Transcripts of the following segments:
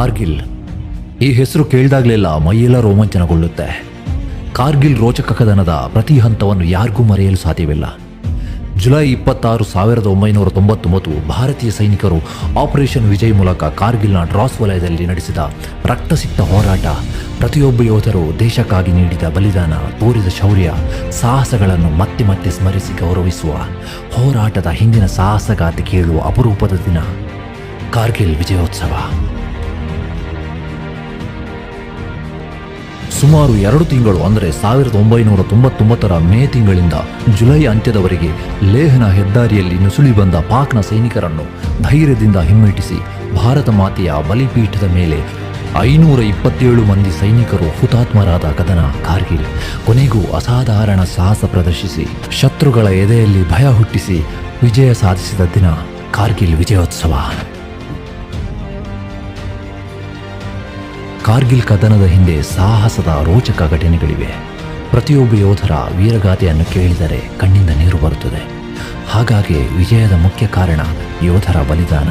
ಕಾರ್ಗಿಲ್. ಈ ಹೆಸರು ಕೇಳಿದಾಗಲೆಲ್ಲ ಮೈಯೆಲ್ಲ ರೋಮಾಂಚನಗೊಳ್ಳುತ್ತೆ. ಕಾರ್ಗಿಲ್ ರೋಚಕ ಕದನದ ಪ್ರತಿ ಹಂತವನ್ನು ಯಾರಿಗೂ ಮರೆಯಲು ಸಾಧ್ಯವಿಲ್ಲ. ಜುಲೈ ಇಪ್ಪತ್ತಾರು ಸಾವಿರದ ಒಂಬೈನೂರ ತೊಂಬತ್ತೊಂಬತ್ತು ಭಾರತೀಯ ಸೈನಿಕರು ಆಪರೇಷನ್ ವಿಜಯ್ ಮೂಲಕ ಕಾರ್ಗಿಲ್ನ ಡ್ರಾಸ್ ವಲಯದಲ್ಲಿ ನಡೆಸಿದ ರಕ್ತಸಿಕ್ತ ಹೋರಾಟ, ಪ್ರತಿಯೊಬ್ಬ ಯೋಧರು ದೇಶಕ್ಕಾಗಿ ನೀಡಿದ ಬಲಿದಾನ, ತೋರಿದ ಶೌರ್ಯ, ಸಾಹಸಗಳನ್ನು ಮತ್ತೆ ಮತ್ತೆ ಸ್ಮರಿಸಿ ಗೌರವಿಸುವ, ಹೋರಾಟದ ಹಿಂದಿನ ಸಾಹಸಗಾತಿ ಕೇಳುವ ಅಪರೂಪದ ದಿನ. ಕಾರ್ಗಿಲ್ ವಿಜಯೋತ್ಸವ. ಸುಮಾರು ಎರಡು ತಿಂಗಳು, ಅಂದರೆ ಸಾವಿರದ ಒಂಬೈನೂರ ತೊಂಬತ್ತೊಂಬತ್ತರ ಮೇ ತಿಂಗಳಿಂದ ಜುಲೈ ಅಂತ್ಯದವರೆಗೆ ಲೇಹನ ಹೆದ್ದಾರಿಯಲ್ಲಿ ನುಸುಳಿ ಬಂದ ಪಾಕ್ನ ಸೈನಿಕರನ್ನು ಧೈರ್ಯದಿಂದ ಹಿಮ್ಮೆಟ್ಟಿಸಿ ಭಾರತ ಮಾತೆಯ ಬಲಿಪೀಠದ ಮೇಲೆ ಐನೂರ ಇಪ್ಪತ್ತೇಳು ಮಂದಿ ಸೈನಿಕರು ಹುತಾತ್ಮರಾದ ಕದನ ಕಾರ್ಗಿಲ್. ಕೊನೆಗೂ ಅಸಾಧಾರಣ ಸಾಹಸ ಪ್ರದರ್ಶಿಸಿ, ಶತ್ರುಗಳ ಎದೆಯಲ್ಲಿ ಭಯ ಹುಟ್ಟಿಸಿ ವಿಜಯ ಸಾಧಿಸಿದ ದಿನ ಕಾರ್ಗಿಲ್ ವಿಜಯೋತ್ಸವ. ಕಾರ್ಗಿಲ್ ಕದನದ ಹಿಂದೆ ಸಾಹಸದ ರೋಚಕ ಘಟನೆಗಳಿವೆ. ಪ್ರತಿಯೊಬ್ಬ ಯೋಧರ ವೀರಗಾಥೆಯನ್ನು ಕೇಳಿದರೆ ಕಣ್ಣಿಂದ ನೀರು ಬರುತ್ತದೆ. ಹಾಗಾಗಿ ವಿಜಯದ ಮುಖ್ಯ ಕಾರಣ ಯೋಧರ ಬಲಿದಾನ.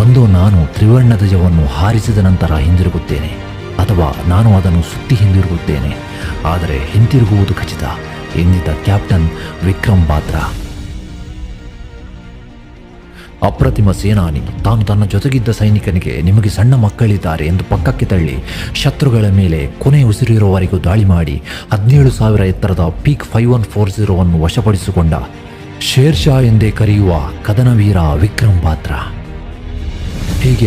ಒಂದು ನಾನು ತ್ರಿವರ್ಣ ಧ್ವಜವನ್ನು ಹಾರಿಸಿದ ನಂತರ ಹಿಂದಿರುಗುತ್ತೇನೆ, ಅಥವಾ ನಾನು ಅದನ್ನು ಸುತ್ತಿ ಹಿಂದಿರುಗುತ್ತೇನೆ. ಆದರೆ ಹಿಂತಿರುಗುವುದು ಖಚಿತ. ಎಂದಿದ್ದ ಕ್ಯಾಪ್ಟನ್ ವಿಕ್ರಮ್ ಬಾತ್ರಾ ಅಪ್ರತಿಮ ಸೇನಾನಿ, ತಾನು ತನ್ನ ಜೊತೆಗಿದ್ದ ಸೈನಿಕನಿಗೆ ನಿಮಗೆ ಸಣ್ಣ ಮಕ್ಕಳಿದ್ದಾರೆ ಎಂದು ಪಕ್ಕಕ್ಕೆ ತಳ್ಳಿ ಶತ್ರುಗಳ ಮೇಲೆ ಕೊನೆ ಉಸಿರಿರುವವರೆಗೂ ದಾಳಿ ಮಾಡಿ ಹದಿನೇಳು ಸಾವಿರ ಎತ್ತರದ ಪೀಕ್ ಫೈವ್ ಒನ್ ಫೋರ್ ಜೀರೋವನ್ನು ವಶಪಡಿಸಿಕೊಂಡ ಶೇರ್ಷಾ ಎಂದೇ ಕರೆಯುವ ಕದನವೀರ ವಿಕ್ರಮ್ ಪಾತ್ರ.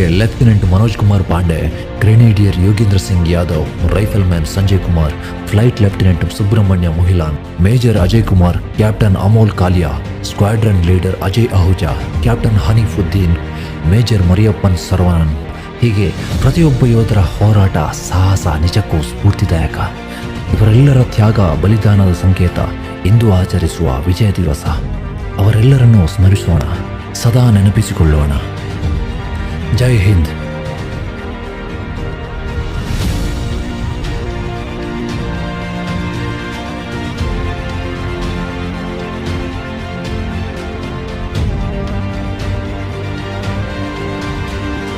Lieutenant Manoj Kumar Pandey, grenadier Yogendra Singh Yadav, rifleman Sanjay Kumar, flight lieutenant Subramanya Muhilan, major Ajay Kumar, captain Amol Kalia, squadron leader Ajay Ahuja, captain Haneefuddin, major Mariappan Saravanan. ಹೀಗೆ ಪ್ರತಿಯೊಬ್ಬ ಯೋಧರ ಹೋರಾಟ ಸಾಹಸ ನಿಜಕ್ಕೂ ಸ್ಫೂರ್ತಿದಾಯಕ. ಇವರೆಲ್ಲರ ತ್ಯಾಗ, ಬಲಿದಾನದ ಸಂಕೇತ ಇಂದು ಆಚರಿಸುವ ವಿಜಯ ದಿವಸ. ಅವರೆಲ್ಲರನ್ನೂ ಸ್ಮರಿಸೋಣ, ಸದಾ ನೆನಪಿಸಿಕೊಳ್ಳೋಣ. ಜೈ ಹಿಂದ್